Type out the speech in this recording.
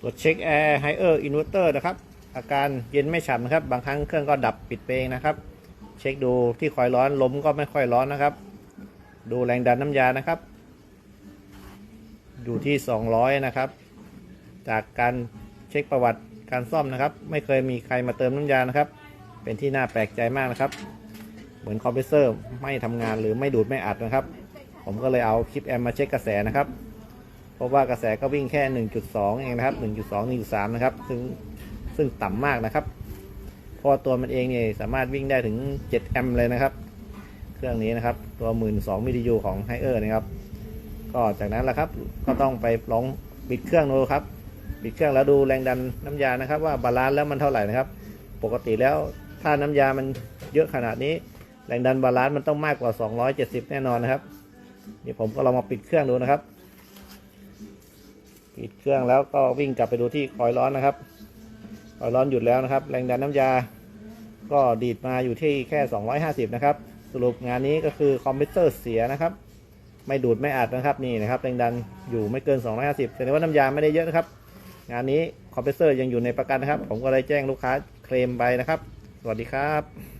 ตรวจเช็คแอร์ไฮเออร์อินเวอร์เตอร์นะครับ อาการเย็นไม่ฉ่ำนะครับ บางครั้งเครื่องก็ดับปิดเองนะครับ เช็คดูที่คอยร้อนลมก็ไม่ค่อยร้อนนะครับ ดูแรงดันน้ำยานะครับ อยู่ที่ 200 นะครับ จากการเช็คประวัติการซ่อมนะครับ ไม่เคยมีใครมาเติมน้ำยานะครับ เป็นที่น่าแปลกใจมากนะครับ เหมือนคอมเพรสเซอร์ไม่ทำงานหรือไม่ดูดไม่อัดนะครับ ผมก็เลยเอาคลิปแอมมาเช็คกระแสนะครับ พบว่ากระแสก็วิ่งแค่ 1.2 เองนะครับ 1.2 1.3 นะครับ ซึ่งซึ่งต่ำมากนะครับ เพราะตัวมันเองเนี่ยสามารถวิ่งได้ถึง 7 แอมป์เลยนะครับ เครื่องนี้นะครับ ตัว 12มิลลิยูของไฮเออร์นะครับ ก็จากนั้นแหละครับ ก็ต้องไปลองปิดเครื่องดูครับปิดเครื่องแล้วดูแรงดันน้ำยานะครับ ว่าบาลานซ์แล้วมันเท่าไหร่นะครับ ปกติแล้วถ้าน้ำยามันเยอะขนาดนี้ แรงดันบาลานซ์มันต้องมากกว่า 270 แน่นอนนะครับนี่ผมก็ลองมาปิดเครื่องดูนะครับ ปิดเครื่องแล้วก็วิ่งกลับไปดูที่คอยล์ร้อนนะครับคอยล์ร้อนหยุดแล้วนะครับ แรงดันน้ำยา ก็ดีดมาอยู่ที่แค่ 250 นะครับ สรุปงานนี้ก็คือคอมพิวเตอร์เสียนะครับ ไม่ดูดไม่อัดนะครับนี่นะครับแรงดันอยู่ไม่เกิน 250แสดงว่าน้ำยาไม่ได้เยอะนะครับ งานนี้คอมเพรสเซอร์ยังอยู่ในประกันนะครับ ผมก็เลยแจ้งลูกค้าเคลมไปนะครับ สวัสดีครับ